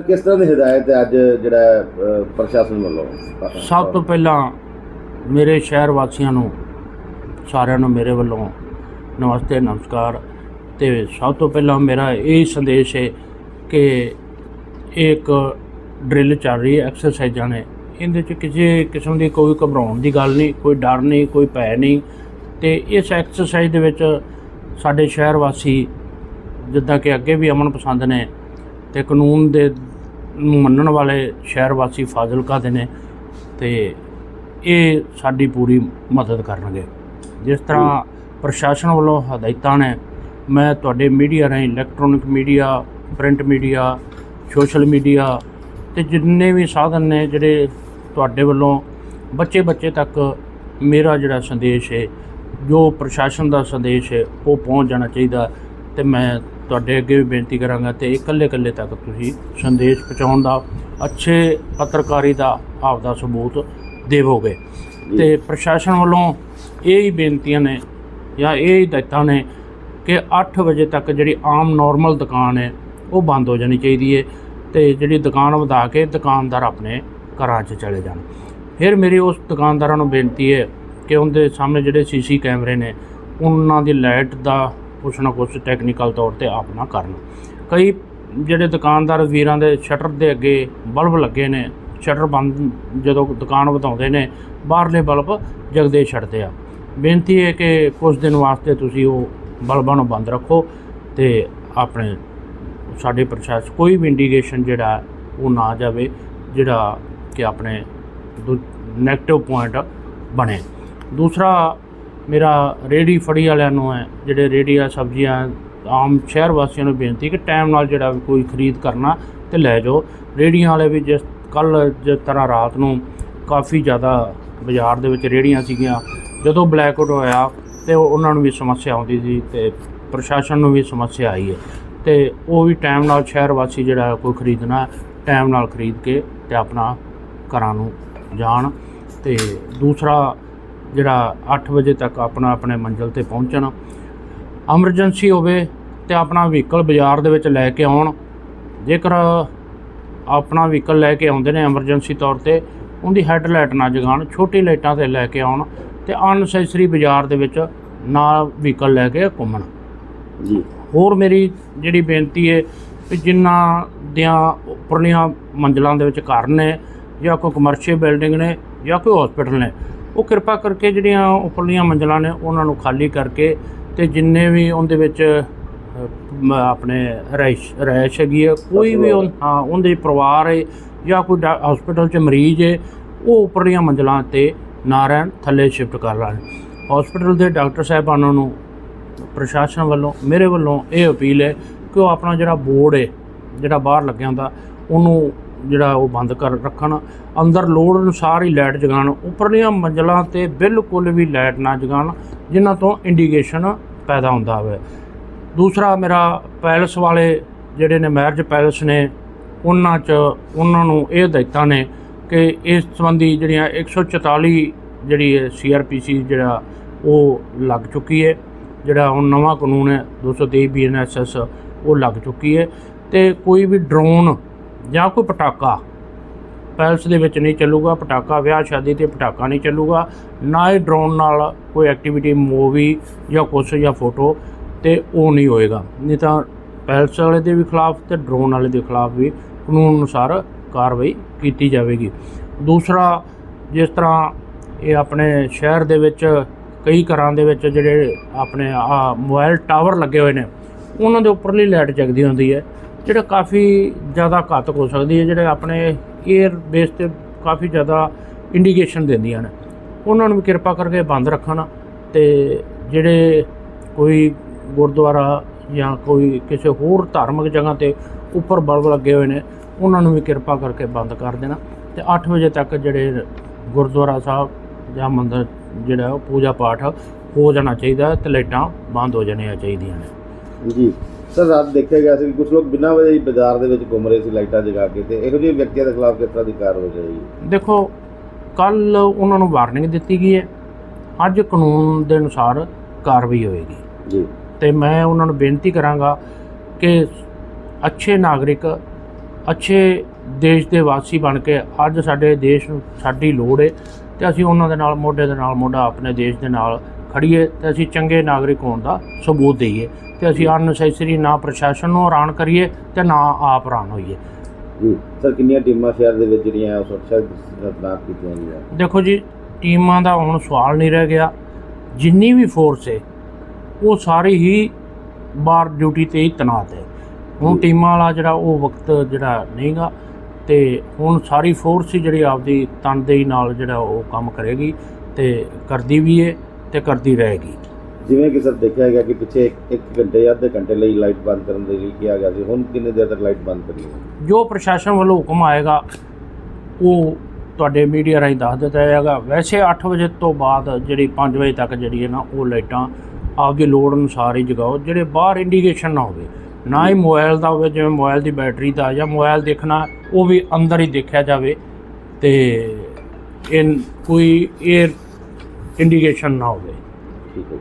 ਕਿਸ ਤਰ੍ਹਾਂ ਦੀ ਹਦਾਇਤ ਹੈ ਅੱਜ ਜਿਹੜਾ ਅਹ, ਪ੍ਰਸ਼ਾਸਨ ਵੱਲੋਂ? ਸਭ ਤੋਂ ਪਹਿਲਾਂ ਮੇਰੇ ਸ਼ਹਿਰ ਵਾਸੀਆਂ ਨੂੰ ਸਾਰਿਆਂ ਨੂੰ ਮੇਰੇ ਵੱਲੋਂ ਨਮਸਤੇ ਨਮਸਕਾਰ। ਤੇ ਸਭ ਤੋਂ ਪਹਿਲਾਂ ਮੇਰਾ ਇਹ ਸੰਦੇਸ਼ ਹੈ ਕਿ ਇਹ ਇੱਕ ਡਰਿਲ ਚੱਲ ਰਹੀ ਹੈ ਐਕਸਰਸਾਈਜ਼ਾਂ ਨੇ। ਇਹਦੇ 'ਚ ਕਿਸੇ ਕਿਸਮ ਦੀ ਕੋਈ ਘਬਰਾਉਣ ਦੀ ਗੱਲ ਨਹੀਂ ਕੋਈ ਡਰ ਨਹੀਂ ਕੋਈ ਭੈ ਨਹੀਂ। ਤੇ ਇਸ ਐਕਸਰਸਾਈਜ਼ ਦੇ ਵਿੱਚ ਸਾਡੇ ਸ਼ਹਿਰ ਵਾਸੀ ਜਿੱਦਾਂ ਕਿ ਅੱਗੇ ਵੀ ਅਮਨ ਪਸੰਦ ਨੇ ਤੇ ਕਾਨੂੰਨ ਦੇ ਨੂੰ ਮੰਨਣ ਵਾਲੇ ਸ਼ਹਿਰ ਵਾਸੀ ਫਾਜ਼ਿਲਕਾ ਦੇ ਨੇ ਤੇ ਇਹ ਸਾਡੀ ਪੂਰੀ ਮਦਦ ਕਰਨਗੇ। ਜਿਸ ਤਰ੍ਹਾਂ ਪ੍ਰਸ਼ਾਸਨ ਵੱਲੋਂ ਹਦਾਇਤਾਂ ਨੇ, ਮੈਂ ਤੁਹਾਡੇ ਮੀਡੀਆ ਰਾਹੀਂ electronic media, print media, social media ਤੇ ਜਿੰਨੇ ਵੀ ਸਾਧਨ ਨੇ ਜਿਹੜੇ ਤੁਹਾਡੇ ਵੱਲੋਂ ਬੱਚੇ ਬੱਚੇ ਤੱਕ ਮੇਰਾ ਜਿਹੜਾ ਸੰਦੇਸ਼ ਹੈ ਜੋ ਪ੍ਰਸ਼ਾਸਨ ਦਾ ਸੰਦੇਸ਼ ਹੈ ਉਹ ਪਹੁੰਚ ਜਾਣਾ ਚਾਹੀਦਾ ਤੇ ਮੈਂ ਤੁਹਾਡੇ ਅੱਗੇ ਵੀ ਬੇਨਤੀ ਕਰਾਂਗਾ ਤੇ ਇਕੱਲੇ ਇਕੱਲੇ ਤੱਕ ਤੁਸੀਂ ਸੰਦੇਸ਼ ਪਹੁੰਚਾਉਣ ਦਾ ਅੱਛੇ ਪੱਤਰਕਾਰੀ ਦਾ ਆਪਦਾ ਸਬੂਤ ਦੇਵੋਗੇ। ਤੇ ਪ੍ਰਸ਼ਾਸਨ ਵੱਲੋਂ ਇਹ ਹੀ ਬੇਨਤੀਆਂ ਨੇ ਜਾਂ ਇਹ ਹੀ ਹਦਾਇਤਾਂ ਨੇ ਕਿ 8 ਵਜੇ ਤੱਕ ਜਿਹੜੀ ਆਮ ਨਾਰਮਲ ਦੁਕਾਨ ਹੈ ਉਹ ਬੰਦ ਹੋ ਜਾਣੀ ਚਾਹੀਦੀ ਹੈ ਤੇ ਜਿਹੜੀ ਦੁਕਾਨ ਵਧਾ ਕੇ ਦੁਕਾਨਦਾਰ ਆਪਣੇ ਘਰਾਂ 'ਚ ਚਲੇ ਜਾਣ। ਫਿਰ ਮੇਰੀ ਉਸ ਦੁਕਾਨਦਾਰਾਂ ਨੂੰ ਬੇਨਤੀ ਹੈ ਕਿ ਉਹਦੇ ਸਾਹਮਣੇ ਜਿਹੜੇ ਸੀਸੀ ਕੈਮਰੇ ਨੇ ਉਹਨਾਂ ਦੀ ਲਾਈਟ ਦਾ ਕੁਛ ਨਾ ਕੁਛ ਟੈਕਨੀਕਲ ਤੌਰ ਤੇ ਆਪਣਾ ਕਰਨ। ਕਈ ਜਿਹੜੇ ਦੁਕਾਨਦਾਰ ਵੀਰਾਂ ਦੇ ਸ਼ਟਰ ਦੇ ਅੱਗੇ ਬਲਬ ਲੱਗੇ ਨੇ ਸ਼ਟਰ ਬੰਦ ਜਦੋਂ ਦੁਕਾਨ ਵਧਾਉਂਦੇ ਨੇ, ਬਾਹਰਲੇ ਬਲਬ ਜਗਦੇ ਛੱਡਦੇ ਆ। ਬੇਨਤੀ ਹੈ ਕਿ ਕੁਝ ਦਿਨ ਵਾਸਤੇ ਤੁਸੀਂ ਉਹ ਬਲਬਾਂ ਨੂੰ ਬੰਦ ਰੱਖੋ ਤੇ ਆਪਣੇ ਸਾਡੇ ਪ੍ਰਸ਼ਾਸ ਕੋਈ ਵੀ ਇੰਡੀਕੇਸ਼ਨ ਜਿਹੜਾ ਉਹ ਨਾ ਜਾਵੇ, ਜਿਹੜਾ ਕਿ ਆਪਣੇ ਨੈਗੇਟਿਵ ਪੁਆਇੰਟ ਬਣੇ। ਦੂਸਰਾ ਮੇਰਾ ਰੇੜੀ ਫੜੀ ਵਾਲਿਆਂ ਨੂੰ ਹੈ, ਜਿਹੜੇ ਰੇੜੀਆਂ ਸਬਜ਼ੀਆਂ ਆਮ ਸ਼ਹਿਰ ਵਾਸੀਆਂ ਨੂੰ ਬੇਨਤੀ ਕਿ ਟਾਈਮ ਨਾਲ ਜਿਹੜਾ ਕੋਈ ਖਰੀਦ ਕਰਨਾ ਤੇ ਲੈ ਜਾਓ। ਰੇੜੀਆਂ ਵਾਲੇ ਵੀ ਜਿਸ ਕੱਲ ਜਿਸ ਤਰ੍ਹਾਂ ਰਾਤ ਨੂੰ ਕਾਫੀ ਜ਼ਿਆਦਾ ਬਾਜ਼ਾਰ ਦੇ ਵਿੱਚ ਰੇੜੀਆਂ ਸੀਗੀਆਂ। ਜਦੋਂ ਬਲੈਕਆਊਟ ਹੋਇਆ ਤੇ ਉਹਨਾਂ ਨੂੰ ਵੀ ਸਮੱਸਿਆ ਆਉਂਦੀ ਸੀ ਤੇ ਪ੍ਰਸ਼ਾਸਨ ਨੂੰ ਵੀ ਸਮੱਸਿਆ ਆਈ ਹੈ। ਤੇ ਉਹ ਵੀ ਟਾਈਮ ਨਾਲ ਸ਼ਹਿਰ ਵਾਸੀ ਜਿਹੜਾ ਕੋਈ ਖਰੀਦਣਾ ਟਾਈਮ ਨਾਲ ਖਰੀਦ ਕੇ ਤੇ ਆਪਣਾ ਘਰਾਂ ਨੂੰ ਜਾਣ। ਤੇ ਦੂਸਰਾ ਜਿਹੜਾ 8 ਵਜੇ ਤੱਕ ਆਪਣਾ ਆਪਣੇ ਮੰਜ਼ਿਲ ਤੇ ਪਹੁੰਚਣ। ਐਮਰਜੈਂਸੀ ਹੋਵੇ ਤੇ ਆਪਣਾ ਵਹੀਕਲ ਬਾਜ਼ਾਰ ਦੇ ਵਿੱਚ ਲੈ ਕੇ ਆਉਣ। ਜੇਕਰ ਆਪਣਾ ਵਹੀਕਲ ਲੈ ਕੇ ਆਉਂਦੇ ਨੇ ਐਮਰਜੈਂਸੀ ਤੌਰ ਤੇ ਉਹਦੀ ਹੈਡਲਾਈਟ ਨਾ ਜਗਾਉਣ ਛੋਟੀ ਲਾਈਟਾਂ ਤੇ ਲੈ ਕੇ ਆਉਣ ਤੇ ਅਨਸੈਸਰੀ ਬਾਜ਼ਾਰ ਦੇ ਵਿੱਚ ਨਾ ਵਹੀਕਲ ਲੈ ਕੇ ਘੁੰਮਣ। ਜੀ। ਹੋਰ ਮੇਰੀ ਜਿਹੜੀ ਬੇਨਤੀ ਹੈ ਵੀ ਜਿਨ੍ਹਾਂ ਦੀਆਂ ਉੱਪਰਲੀਆਂ ਮੰਜ਼ਲਾਂ ਦੇ ਵਿੱਚ ਘਰ ਨੇ ਜਾਂ ਕੋਈ ਕਮਰਸ਼ੀਅਲ ਬਿਲਡਿੰਗ ਨੇ ਜਾਂ ਕੋਈ ਹਸਪੀਟਲ ਨੇ ਉਹ ਕਿਰਪਾ ਕਰਕੇ ਜਿਹੜੀਆਂ ਉੱਪਰਲੀਆਂ ਮੰਜ਼ਲਾਂ ਨੇ ਉਹਨਾਂ ਨੂੰ ਖਾਲੀ ਕਰਕੇ ਤੇ ਜਿੰਨੇ ਵੀ ਉਹਦੇ ਵਿੱਚ ਆਪਣੇ ਰਿਹਾਇਸ਼ ਰਿਹਾਇਸ਼ ਹੈਗੀ ਹੈ ਕੋਈ ਵੀ ਹਾਂ ਉਹਦੇ ਪਰਿਵਾਰ ਹੈ ਜਾਂ ਕੋਈ ਹਸਪੀਟਲ 'ਚ ਮਰੀਜ਼ ਹੈ ਉਹ ਉੱਪਰਲੀਆਂ ਮੰਜ਼ਲਾਂ ਤੇ ਨਾ ਰਹਿਣ ਥੱਲੇ ਸ਼ਿਫਟ ਕਰ ਲੈਣ। ਹਸਪੀਟਲ ਦੇ ਡਾਕਟਰ ਸਾਹਿਬਾਨਾਂ ਨੂੰ ਪ੍ਰਸ਼ਾਸਨ ਵੱਲੋਂ ਮੇਰੇ ਵੱਲੋਂ ਇਹ ਅਪੀਲ ਹੈ ਕਿ ਉਹ ਆਪਣਾ ਜਿਹੜਾ ਬੋਰਡ ਹੈ ਜਿਹੜਾ ਬਾਹਰ ਲੱਗਿਆ ਹੁੰਦਾ ਉਹਨੂੰ ਜਿਹੜਾ ਉਹ ਬੰਦ ਕਰ ਰੱਖਣ। ਅੰਦਰ ਲੋੜ ਅਨੁਸਾਰ ਹੀ ਲਾਈਟ ਜਗਾਉਣ। ਉੱਪਰਲੀਆਂ ਮੰਜ਼ਲਾਂ ਤੇ ਬਿਲਕੁਲ ਵੀ ਲਾਈਟ ਨਾ ਜਗਾਉਣ, ਜਿਨ੍ਹਾਂ ਤੋਂ ਇੰਡੀਕੇਸ਼ਨ ਪੈਦਾ ਹੁੰਦਾ ਹੋਵੇ। ਦੂਸਰਾ ਮੇਰਾ ਪੈਲਸ ਵਾਲੇ ਜਿਹੜੇ ਨੇ ਮੈਰਿਜ ਪੈਲਸ ਨੇ, ਉਹਨਾਂ 'ਚ ਉਹਨਾਂ ਨੂੰ ਇਹ ਹਦਾਇਤਾਂ ਨੇ ਕਿ ਇਸ ਸੰਬੰਧੀ ਜਿਹੜੀਆਂ 144 ਜਿਹੜੀ ਹੈ ਸੀਆਰਪੀਸੀ ਜਿਹੜਾ ਉਹ ਲੱਗ ਚੁੱਕੀ ਹੈ ਜਿਹੜਾ ਹੁਣ ਨਵਾਂ ਕਾਨੂੰਨ ਹੈ 223 ਬੀਐਨਐਸਐਸ ਉਹ ਲੱਗ ਚੁੱਕੀ ਹੈ ਤੇ ਕੋਈ ਵੀ ਡਰੋਨ ਜਾਂ ਕੋਈ ਪਟਾਕਾ। ਪੈਲਸ ਦੇ ਵਿੱਚ ਨਹੀਂ ਚੱਲੂਗਾ, ਪਟਾਕਾ, ਵਿਆਹ ਸ਼ਾਦੀ ਤੇ ਪਟਾਕਾ ਨਹੀਂ ਚੱਲੂਗਾ, ਨਾ ਹੀ ਡਰੋਨ ਨਾਲ ਕੋਈ ਐਕਟੀਵਿਟੀ ਮੂਵੀ ਜਾਂ ਕੁਛ ਜਾਂ ਫੋਟੋ ਤੇ ਉਹ ਨਹੀਂ ਹੋਏਗਾ। ਨਹੀਂ ਤਾਂ ਪੈਲਸ ਵਾਲੇ ਦੇ ਵੀ ਖਿਲਾਫ ਤੇ ਡਰੋਨ ਵਾਲੇ ਦੇ ਖਿਲਾਫ ਵੀ ਕਾਨੂੰਨ ਅਨੁਸਾਰ ਕਾਰਵਾਈ ਕੀਤੀ ਜਾਵੇਗੀ। ਦੂਸਰਾ, ਜਿਸ ਤਰ੍ਹਾਂ ਇਹ ਆਪਣੇ ਸ਼ਹਿਰ ਦੇ ਵਿੱਚ, ਕਈ ਘਰਾਂ ਦੇ ਵਿੱਚ ਜਿਹੜੇ ਆਪਣੇ ਆ ਮੋਬਾਈਲ ਟਾਵਰ ਲੱਗੇ ਹੋਏ ਨੇ, ਉਹਨਾਂ ਦੇ ਉੱਪਰਲੀ ਲਾਈਟ ਜਗਦੀ ਹੁੰਦੀ ਹੈ। ਜਿਹੜਾ ਕਾਫੀ ਜ਼ਿਆਦਾ ਘਾਤਕ ਹੋ ਸਕਦੀ ਹੈ, ਜਿਹੜੇ ਆਪਣੇ 에ਅਰ ਬੇਸ ਤੇ ਕਾਫੀ ਜ਼ਿਆਦਾ ਇੰਡੀਕੇਸ਼ਨ ਦਿੰਦੀਆਂ ਨੇ। ਉਹਨਾਂ ਨੂੰ ਵੀ ਕਿਰਪਾ ਕਰਕੇ ਬੰਦ ਰੱਖਣ ਤੇ ਜਿਹੜੇ ਕੋਈ ਗੁਰਦੁਆਰਾ ਜਾਂ ਕੋਈ ਕਿਸੇ ਹੋਰ ਧਾਰਮਿਕ ਜਗ੍ਹਾ ਤੇ ਉੱਪਰ ਬਲਬ ਲੱਗੇ ਹੋਏ ਨੇ, ਉਹਨਾਂ ਨੂੰ ਵੀ ਕਿਰਪਾ ਕਰਕੇ ਬੰਦ ਕਰ ਦੇਣਾ। ਤੇ 8 ਵਜੇ ਤੱਕ ਜਿਹੜੇ ਗੁਰਦੁਆਰਾ ਸਾਹਿਬ ਜਾਂ ਮੰਦਰ ਜਿਹੜਾ ਉਹ ਪੂਜਾ ਪਾਠ ਹੋ ਜਾਣਾ ਚਾਹੀਦਾ ਤੇ ਲਾਈਟਾਂ ਬੰਦ ਹੋ ਜਾਣੀਆਂ ਚਾਹੀਦੀਆਂ ਨੇ। ਜੀ। ਸਰ ਰਾਤ ਦੇਖਿਆ ਗਿਆ ਸੀ ਕੁਝ ਲੋਕ ਬਿਨਾਂ ਵਜ੍ਹਾ ਹੀ ਬਾਜ਼ਾਰ ਦੇ ਵਿੱਚ ਘੁੰਮ ਰਹੇ ਸੀ ਲਾਈਟਾਂ ਜਗਾ ਕੇ ਤੇ ਇਹੋ ਜਿਹੇ ਵਿਅਕਤੀਆਂ ਦੇ ਖਿਲਾਫ ਕਿਸ ਤਰ੍ਹਾਂ ਦੀ ਕਾਰਵਾਈ ਜਾਏਗੀ? ਦੇਖੋ ਕੱਲ ਉਹਨਾਂ ਨੂੰ ਵਾਰਨਿੰਗ ਦਿੱਤੀ ਗਈ ਹੈ। ਅੱਜ ਕਾਨੂੰਨ ਦੇ ਅਨੁਸਾਰ ਕਾਰਵਾਈ ਹੋਏਗੀ। ਜੀ। ਤੇ ਮੈਂ ਉਹਨਾਂ ਨੂੰ ਬੇਨਤੀ ਕਰਾਂਗਾ ਕਿ ਅੱਛੇ ਨਾਗਰਿਕ ਅੱਛੇ ਦੇਸ਼ ਦੇ ਵਾਸੀ ਬਣ ਕੇ ਅੱਜ ਸਾਡੇ ਦੇਸ਼ ਨੂੰ ਸਾਡੀ ਲੋੜ ਹੈ ਤੇ ਅਸੀਂ ਉਹਨਾਂ ਦੇ ਨਾਲ ਮੋਢੇ ਦੇ ਨਾਲ ਮੋਢਾ ਆਪਣੇ ਦੇਸ਼ ਦੇ ਨਾਲ ਖੜੀਏ ਤੇ ਅਸੀਂ ਚੰਗੇ ਨਾਗਰਿਕ ਹੋਣ ਦਾ ਸਬੂਤ ਦਈਏ ਤੇ ਅਸੀਂ ਅਨਸੈਸਰੀ ਨਾ ਪ੍ਰਸ਼ਾਸਨ ਨੂੰ ਹੈਰਾਨ ਕਰੀਏ ਤੇ ਨਾ ਆਪ ਹੈਰਾਨ ਹੋਈਏ। ਸਰ ਕਿੰਨੀਆਂ ਟੀਮਾਂ ਸ਼ਹਿਰ ਦੇ ਵਿੱਚ ਜਿਹੜੀਆਂ ਉਹ ਸੁਰੱਖਿਆ ਦੀ ਤੈਨਾਤ ਕੀਤੀਆਂ ਗਈਆਂ? ਦੇਖੋ ਜੀ ਟੀਮਾਂ ਦਾ ਹੁਣ ਸਵਾਲ ਨਹੀਂ ਰਹਿ ਗਿਆ। ਜਿੰਨੀ ਵੀ ਫੋਰਸ ਹੈ ਉਹ ਸਾਰੀ ਹੀ ਬਾਹਰ ਡਿਊਟੀ ਤੇ ਹੀ ਤੈਨਾਤ ਹੈ। ਹੁਣ। ਟੀਮਾਂ ਵਾਲਾ ਜਿਹੜਾ ਉਹ ਵਕਤ ਜਿਹੜਾ ਨਹੀਂਗਾ ਤੇ ਹੁਣ ਸਾਰੀ ਫੋਰਸ ਹੀ ਜਿਹੜੀ ਆਪਦੀ ਤਨਦੇਹੀ ਨਾਲ ਜਿਹੜਾ ਉਹ ਕੰਮ ਕਰੇਗੀ ਤੇ ਕਰਦੀ ਵੀ ਹੈ। ਤੇ ਕਰਦੀ ਰਹੇਗੀ। ਜਿਵੇਂ ਕਿ ਸਰ ਦੇਖਿਆ ਗਿਆ ਕਿ ਪਿੱਛੇ ਇੱਕ- ਇੱਕ ਘੰਟੇ ਜਾਂ ਅੱਧੇ ਘੰਟੇ ਲਈ ਲਾਈਟ ਬੰਦ ਕਰਨ ਦੇ ਲਈ ਕਿਹਾ ਗਿਆ ਸੀ। ਹੁਣ ਕਿੰਨੇ ਦੇਰ ਤੱਕ ਲਾਈਟ ਬੰਦ ਕਰੀ ਜੋ ਪ੍ਰਸ਼ਾਸਨ ਵੱਲੋਂ ਹੁਕਮ ਆਏਗਾ ਉਹ ਤੁਹਾਡੇ ਮੀਡੀਆ ਰਾਹੀਂ ਦੱਸ ਦਿੱਤਾ ਜਾਏਗਾ। ਵੈਸੇ 8 ਵਜੇ ਤੋਂ ਬਾਅਦ ਜਿਹੜੀ 5 ਵਜੇ ਤੱਕ ਜਿਹੜੀ ਹੈ ਨਾ ਉਹ ਲਾਈਟਾਂ ਆਪਦੀ ਲੋੜ ਅਨੁਸਾਰ ਹੀ ਜਗਾਓ ਜਿਹੜੇ ਬਾਹਰ ਇੰਡੀਕੇਸ਼ਨ ਨਾ ਹੋਵੇ। ਨਾ ਹੀ ਮੋਬਾਈਲ ਦਾ ਹੋਵੇ ਜਿਵੇਂ ਮੋਬਾਈਲ ਦੀ ਬੈਟਰੀ ਦਾ ਜਾਂ ਮੋਬਾਈਲ ਦੇਖਣਾ ਉਹ ਵੀ ਅੰਦਰ ਹੀ ਦੇਖਿਆ ਜਾਵੇ। ਤੇ ਇਹ ਕੋਈ 에ਅਰ ਇੰਡੀਕੇਸ਼ਨ ਨਾ ਹੋਵੇ। ਠੀਕ ਹੈ